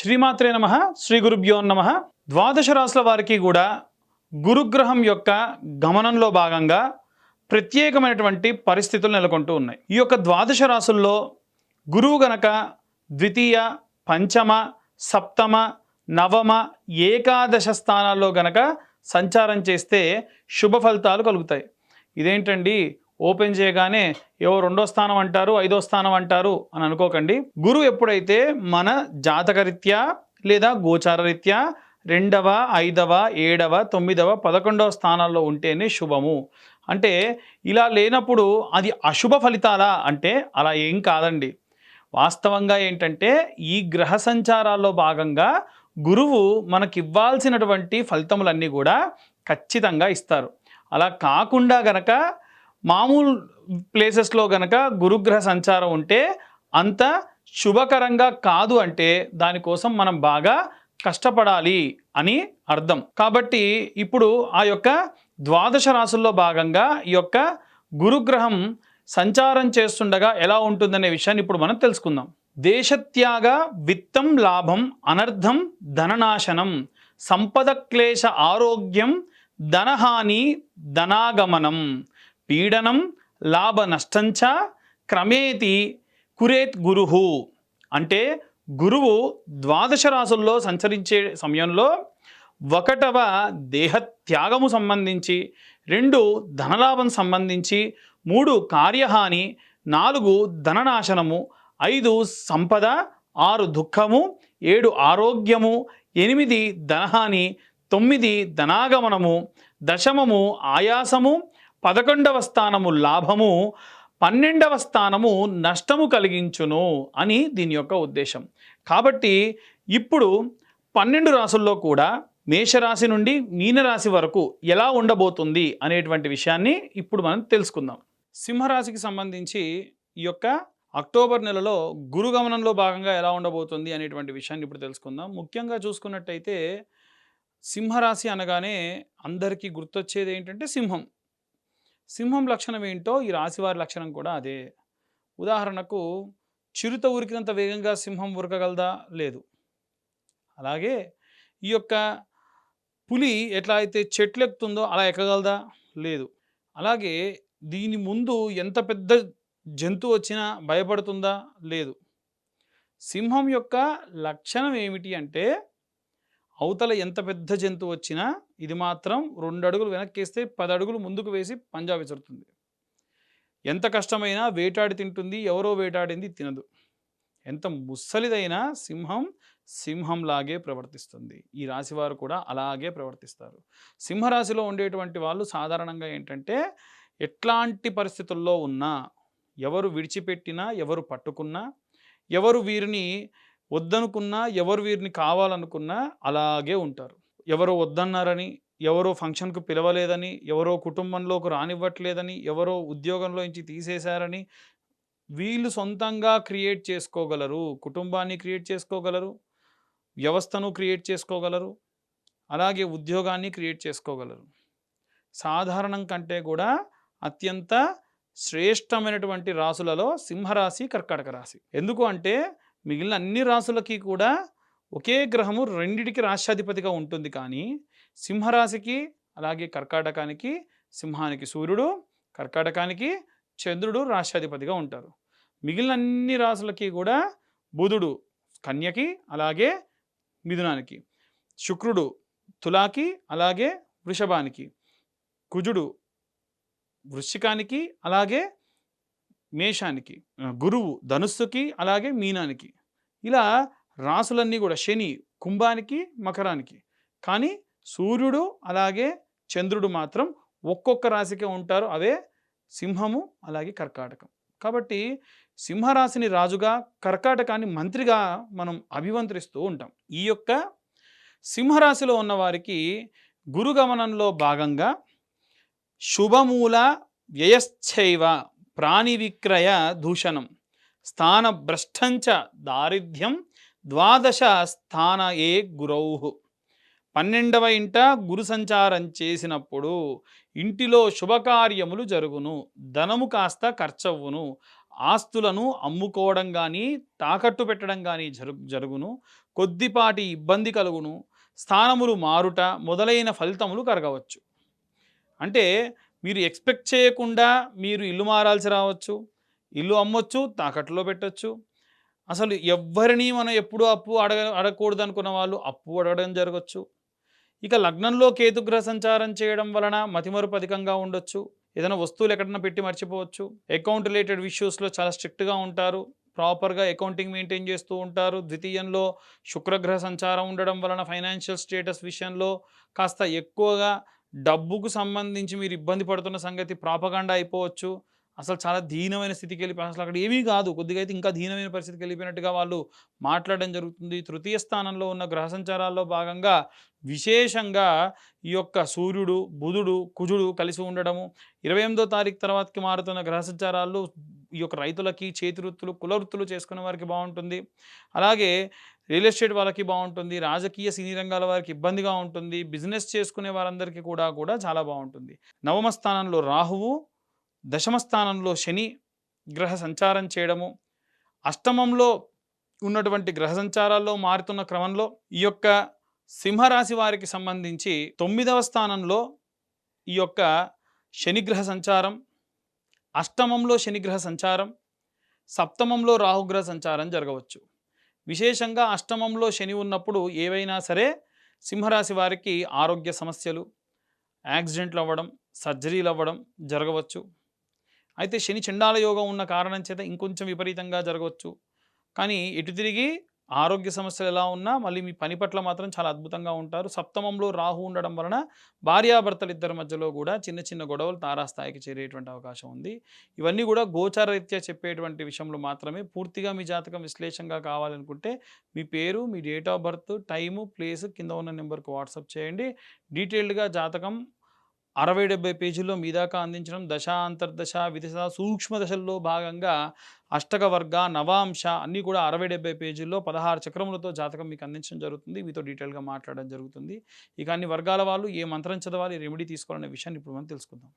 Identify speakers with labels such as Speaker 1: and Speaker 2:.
Speaker 1: శ్రీమాత్రే నమ శ్రీ గురుభ్యో నమ. ద్వాదశ రాసుల వారికి కూడా గురుగ్రహం యొక్క గమనంలో భాగంగా ప్రత్యేకమైనటువంటి పరిస్థితులు నెలకొంటూ ఉన్నాయి. ఈ యొక్క ద్వాదశ రాసుల్లో గురువు గనక ద్వితీయ పంచమ సప్తమ నవమ ఏకాదశ స్థానాల్లో గనక సంచారం చేస్తే శుభ ఫలితాలు కలుగుతాయి. ఇదేంటండి? ఓపెన్ చేయగానే ఏవో రెండో స్థానం అంటారు ఐదో స్థానం అంటారు అని అనుకోకండి. గురువు ఎప్పుడైతే మన జాతకరీత్యా లేదా గోచారరీత్యా రెండవ ఐదవ ఏడవ తొమ్మిదవ పదకొండవ స్థానాల్లో ఉంటేనే శుభము. అంటే ఇలా లేనప్పుడు అది అశుభ ఫలితాలా అంటే అలా ఏం కాదండి. వాస్తవంగా ఏంటంటే ఈ గ్రహ సంచారాల్లో భాగంగా గురువు మనకివ్వాల్సినటువంటి ఫలితములన్నీ కూడా ఖచ్చితంగా ఇస్తారు. అలా కాకుండా గనక మామూలు ప్లేసెస్లో గనక గురుగ్రహ సంచారం ఉంటే అంత శుభకరంగా కాదు అంటే దానికోసం మనం బాగా కష్టపడాలి అని అర్థం. కాబట్టి ఇప్పుడు ఆ యొక్క ద్వాదశ రాసుల్లో భాగంగా ఈ యొక్క గురుగ్రహం సంచారం చేస్తుండగా ఎలా ఉంటుందనే విషయాన్ని ఇప్పుడు మనం తెలుసుకుందాం. దేశత్యాగ విత్తం లాభం అనర్థం ధననాశనం సంపద క్లేశ ఆరోగ్యం ధనహాని ధనాగమనం. పీడనం లాభ నష్టంచ క్రమేతి కురేత్ గురుహు అంటే గురువు ద్వాదశ రాసుల్లో సంచరించే సమయంలో ఒకటవ దేహత్యాగము సంబంధించి రెండు ధనలాభం సంబంధించి మూడు కార్యహాని నాలుగు ధననాశనము ఐదు సంపద ఆరు దుఃఖము ఏడు ఆరోగ్యము ఎనిమిది ధనహాని తొమ్మిది ధనాగమనము దశమము ఆయాసము పదకొండవ స్థానము లాభము పన్నెండవ స్థానము నష్టము కలిగించును అని దీని యొక్క ఉద్దేశం. కాబట్టి ఇప్పుడు పన్నెండు రాసుల్లో కూడా మేషరాశి నుండి మీనరాశి వరకు ఎలా ఉండబోతుంది అనేటువంటి విషయాన్ని ఇప్పుడు మనం తెలుసుకుందాం. సింహరాశికి సంబంధించి ఈ యొక్క అక్టోబర్ నెలలో గురుగమనంలో భాగంగా ఎలా ఉండబోతుంది అనేటువంటి విషయాన్ని ఇప్పుడు తెలుసుకుందాం. ముఖ్యంగా చూసుకున్నట్టయితే సింహరాశి అనగానే అందరికీ గుర్తొచ్చేది ఏంటంటే సింహం. సింహం లక్షణం ఏంటో ఈ రాశివారి లక్షణం కూడా అదే. ఉదాహరణకు చిరుత ఉరికినంత వేగంగా సింహం ఉరకగలదా? లేదు. అలాగే ఈ యొక్క పులి ఎట్లా అయితే చెట్లు ఎక్కుతుందో అలా ఎక్కగలదా? లేదు. అలాగే దీని ముందు ఎంత పెద్ద జంతువు వచ్చినా భయపడుతుందా? లేదు. సింహం యొక్క లక్షణం ఏమిటి అంటే అవతల ఎంత పెద్ద జంతువు వచ్చినా ఇది మాత్రం రెండు అడుగులు వెనక్కేస్తే పది అడుగులు ముందుకు వేసి పంజా విసురుతుంది. ఎంత కష్టమైనా వేటాడి తింటుంది ఎవరో వేటాడింది తినదు. ఎంత ముసలిదైనా సింహం సింహంలాగే ప్రవర్తిస్తుంది. ఈ రాశివారు కూడా అలాగే ప్రవర్తిస్తారు. సింహరాశిలో ఉండేటువంటి వాళ్ళు సాధారణంగా ఏంటంటే ఎట్లాంటి పరిస్థితుల్లో ఉన్నా ఎవరు విడిచిపెట్టినా ఎవరు పట్టుకున్నా ఎవరు వీరిని వద్దనుకున్నా ఎవరు వీరిని కావాలనుకున్నా అలాగే ఉంటారు. ఎవరో వద్దన్నారని ఎవరో ఫంక్షన్కు పిలవలేదని ఎవరో కుటుంబంలోకి రానివ్వట్లేదని ఎవరో ఉద్యోగంలో నుంచి తీసేశారని వీళ్ళు సొంతంగా క్రియేట్ చేసుకోగలరు కుటుంబాన్ని క్రియేట్ చేసుకోగలరు వ్యవస్థను క్రియేట్ చేసుకోగలరు అలాగే ఉద్యోగాన్ని క్రియేట్ చేసుకోగలరు. సాధారణం కంటే కూడా అత్యంత శ్రేష్టమైనటువంటి రాసులలో సింహరాశి కర్కాటక రాశి. ఎందుకు అంటే మిగిలిన అన్ని రాసులకి కూడా ఒకే గ్రహము రెండిటికి రాష్ట్రాధిపతిగా ఉంటుంది కానీ సింహరాశికి అలాగే కర్కాటకానికి సింహానికి సూర్యుడు కర్కాటకానికి చంద్రుడు రాష్ట్రాధిపతిగా ఉంటారు. మిగిలిన అన్ని రాసులకి కూడా బుధుడు కన్యకి అలాగే మిథునానికి శుక్రుడు తులాకి అలాగే వృషభానికి కుజుడు వృశ్చికానికి అలాగే మేషానికి గురువు ధనుస్సుకి అలాగే మీనానికి. ఇలా రాసులన్నీ కూడా శని కుంభానికి మకరానికి. కానీ సూర్యుడు అలాగే చంద్రుడు మాత్రం ఒక్కొక్క రాశికే ఉంటారు. అవే సింహము అలాగే కర్కాటకం. కాబట్టి సింహరాశిని రాజుగా కర్కాటకాన్ని మంత్రిగా మనం అభివంతరిస్తూ ఉంటాం. ఈ యొక్క సింహరాశిలో ఉన్న వారికి గురుగమనంలో భాగంగా శుభమూల వ్యయశ్చైవ ప్రాణి విక్రయ దూషణం. స్థాన భ్రష్టంచ దారిద్ర్యం ద్వాదశ స్థాన ఏ గురౌహు పన్నెండవ ఇంట గురు సంచారం చేసినప్పుడు ఇంటిలో శుభకార్యములు జరుగును. ధనము కాస్త ఖర్చవును ఆస్తులను అమ్ముకోవడం కానీ తాకట్టు పెట్టడం కానీ జరు జరుగును. కొద్దిపాటి ఇబ్బంది కలుగును. స్థానములు మారుట మొదలైన ఫలితములు కరగవచ్చు అంటే మీరు ఎక్స్పెక్ట్ చేయకుండా మీరు ఇల్లు మారాల్సి రావచ్చు ఇల్లు అమ్మొచ్చు తాకట్లో పెట్టచ్చు. అసలు ఎవ్వరిని మనం ఎప్పుడు అప్పు అడగ అడగకూడదు అనుకున్న వాళ్ళు అప్పు అడగడం జరగచ్చు. ఇక లగ్నంలో కేతుగ్రహ సంచారం చేయడం వలన మతిమరుపు అధికంగా ఉండొచ్చు. ఏదైనా వస్తువులు ఎక్కడన్నా పెట్టి మర్చిపోవచ్చు. అకౌంట్ రిలేటెడ్ ఇష్యూస్లో చాలా స్ట్రిక్ట్గా ఉంటారు. ప్రాపర్గా అకౌంటింగ్ మెయింటైన్ చేస్తూ ఉంటారు. ద్వితీయంలో శుక్రగ్రహ సంచారం ఉండడం వలన ఫైనాన్షియల్ స్టేటస్ విషయంలో కాస్త ఎక్కువగా డబ్బుకు సంబంధించి మీరు ఇబ్బంది పడుతున్న సంగతి ప్రాపగాండా అయిపోవచ్చు. అసలు చాలా దీనమైన స్థితికి వెళ్ళిపోయి అసలు అక్కడ ఏమీ కాదు. కొద్దిగా అయితే ఇంకా దీనమైన పరిస్థితికి వెళ్ళిపోయినట్టుగా వాళ్ళు మాట్లాడడం జరుగుతుంది. తృతీయ స్థానంలో ఉన్న గ్రహ సంచారాల్లో భాగంగా విశేషంగా ఈ యొక్క సూర్యుడు బుధుడు కుజుడు కలిసి ఉండడము ఇరవై ఎనిమిదో తారీఖు తర్వాతకి మారుతున్న గ్రహ సంచారాలు ఈ యొక్క రైతులకి చేతి వృత్తులు కుల వృత్తులు చేసుకునే వారికి బాగుంటుంది. అలాగే రియల్ ఎస్టేట్ వాళ్ళకి బాగుంటుంది రాజకీయ సినీ రంగాల వారికి ఇబ్బందిగా ఉంటుంది బిజినెస్ చేసుకునే వారందరికీ కూడా కూడా చాలా బాగుంటుంది. నవమ స్థానంలో రాహువు దశమ స్థానంలో శని గ్రహ సంచారం చేయడము అష్టమంలో ఉన్నటువంటి గ్రహ సంచారాల్లో మారుతున్న క్రమంలో ఈ యొక్క సింహరాశి వారికి సంబంధించి తొమ్మిదవ స్థానంలో ఈ యొక్క శనిగ్రహ సంచారం అష్టమంలో శనిగ్రహ సంచారం సప్తమంలో రాహుగ్రహ సంచారం జరగవచ్చు. విశేషంగా అష్టమంలో శని ఉన్నప్పుడు ఏవైనా సరే సింహరాశి వారికి ఆరోగ్య సమస్యలు యాక్సిడెంట్లు అవ్వడం సర్జరీలు అవ్వడం జరగవచ్చు. అయితే శని చండాల యోగం ఉన్న కారణం చేత ఇంకొంచెం విపరీతంగా జరగవచ్చు. కానీ ఎటు తిరిగి ఆరోగ్య సమస్యలు ఎలా ఉన్నా మళ్ళీ మీ పని పట్ల మాత్రం చాలా అద్భుతంగా ఉంటారు. సప్తమంలో రాహు ఉండడం వలన భార్యాభర్తలు ఇద్దరి మధ్యలో కూడా చిన్న చిన్న గొడవలు తారాస్థాయికి చేరేటువంటి అవకాశం ఉంది. ఇవన్నీ కూడా గోచారరీత్యా చెప్పేటువంటి విషయంలో మాత్రమే పూర్తిగా మీ జాతకం విశ్లేషంగా కావాలనుకుంటే మీ పేరు మీ date of birth time place కింద ఉన్న నెంబర్కి వాట్సాప్ చేయండి. డీటెయిల్డ్గా జాతకం అరవై డెబ్బై పేజీల్లో మీ దాకా అందించడం దశ అంతర్దశ విదశ సూక్ష్మ దశల్లో భాగంగా అష్టక వర్గ నవాంశ అన్నీ కూడా అరవై డెబ్బై పేజీల్లో పదహారు చక్రములతో జాతకం మీకు అందించడం జరుగుతుంది. మీతో డీటెయిల్గా మాట్లాడడం జరుగుతుంది. ఇక అన్ని వర్గాల వాళ్ళు ఏ మంత్రం చదవాలి రెమెడీ తీసుకోవాలనే విషయాన్ని ఇప్పుడు మనం తెలుసుకుందాం.